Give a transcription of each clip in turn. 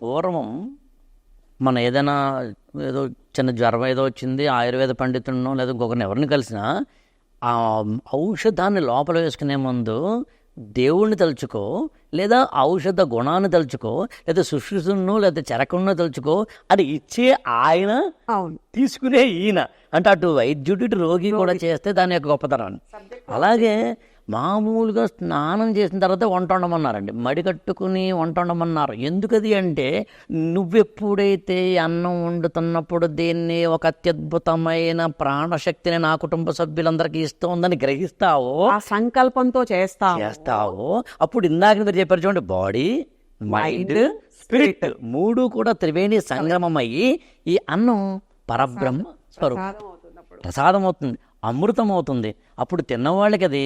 పూర్వం మన ఏదైనా ఏదో చిన్న జ్వరం ఏదో వచ్చింది ఆయుర్వేద పండితుడినో లేదా ఇంకొకరిని ఎవరిని కలిసినా ఆ ఔషధాన్ని లోపల వేసుకునే ముందు దేవుణ్ణి తలుచుకో లేదా ఔషధ గుణాన్ని తలుచుకో లేదా సుశ్రుతున్నో లేదా చెరకున్నో తలుచుకో అది ఇచ్చే ఆయన తీసుకునే ఈయన. అంటే అటు వైద్యుడు రోగి కూడా చేస్తే దాని యొక్క గొప్పతనం అలాగే మామూలుగా స్నానం చేసిన తర్వాత వంట వండమన్నారండి. మడి కట్టుకుని వంట వండమన్నారు. ఎందుకది అంటే నువ్వెప్పుడైతే అన్నం వండుతున్నప్పుడు దీన్ని ఒక అత్యద్భుతమైన ప్రాణశక్తిని నా కుటుంబ సభ్యులందరికీ ఇస్తోందని గ్రహిస్తావో? ఆ సంకల్పంతో చేస్తాం చేస్తావో. అప్పుడు ఇందాక మీరు చెప్పారు చూడండి బాడీ మైండ్ స్పిరిట్ మూడు కూడా త్రివేణి సంగమం అయ్యి ఈ అన్నం పరబ్రహ్మ స్వరూపం. ప్రసాదం అవుతుంది అమృతం అవుతుంది అప్పుడు తిన్నవాళ్ళకి అది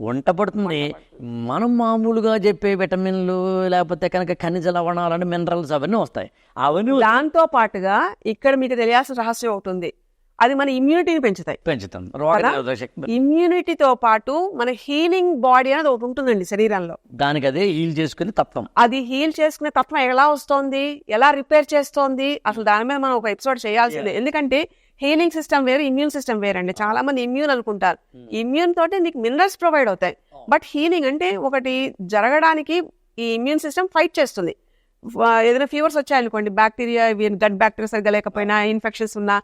వంట పడుతుంది. మనం మామూలుగా చెప్పే విటమిన్లు లేకపోతే కనుక ఖనిజ లవణాలు మినరల్స్ అవన్నీ వస్తాయి. అవన్నీ దాంతో పాటుగా ఇక్కడ మీకు తెలియాల్సిన రహస్యం ఒకటి ఉంది. అది మన ఇమ్యూనిటీని పెంచుతాయి. పెంచుతాం. ఇమ్యూనిటీతో పాటు మన హీలింగ్ బాడీ అనేది ఒకటి ఉంటుందండి శరీరంలో. దానికి అదే హీల్ చేసుకుని తత్వం. అది హీల్ చేసుకునే తత్వం ఎలా వస్తోంది? ఎలా రిపేర్ చేస్తోంది? అసలు దాని మీద మనం ఒక ఎపిసోడ్ చేయాల్సిందే. ఎందుకంటే హీలింగ్ సిస్టమ్ వేరు ఇమ్యూన్ సిస్టమ్ వేరండి. చాలా మంది ఇమ్యూన్ అనుకుంటారు. ఇమ్యూన్ తోటి నీకు మినరల్స్ ప్రొవైడ్ అవుతాయి. బట్ హీలింగ్ అంటే ఒకటి జరగడానికి ఈ ఇమ్యూన్ సిస్టమ్ ఫైట్ చేస్తుంది. ఏదైనా ఫీవర్స్ వచ్చాయనుకోండి బ్యాక్టీరియా గట్ బ్యాక్టీరియా సరిగ్గా లేకపోయినా ఇన్ఫెక్షన్స్ ఉన్నా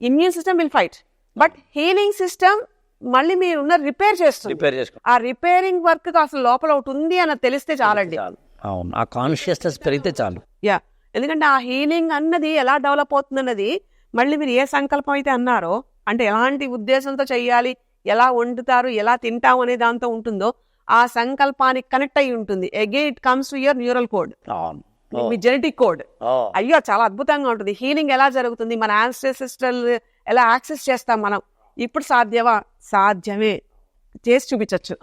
immune system will fight but healing system మళ్ళీ మీరు ఉన్న రిపేర్ చేస్తుంది చేసుకో ఆ రిపేరింగ్ వర్క్ అసలు లోపల ఒకటి ఉంది అని తెలిస్తే చాలండి. చాలు. అవును. ఆ కాన్షియస్నెస్ పెరిగితే చాలు. యా ఎందుకంటే ఆ హీలింగ్ అన్నది ఎలా డెవలప్ అవుతుంది అన్నది మళ్ళీ మీరు ఏ సంకల్పం అయితే అన్నారో అంటే ఎలాంటి ఉద్దేశంతో చెయ్యాలి ఎలా వండుతారు ఎలా తింటాం అనే దాంతో ఉంటుందో ఆ సంకల్పానికి కనెక్ట్ అయి ఉంటుంది. Again it comes to your neural code me genetic code అయ్యో చాలా అద్భుతంగా ఉంటుంది. హీలింగ్ ఎలా జరుగుతుంది? మన ఆన్సెస్ట్రల్ ఎలా యాక్సెస్ చేస్తాం మనం? ఇప్పుడు సాధ్యమా? సాధ్యమే. చేసి చూపించవచ్చు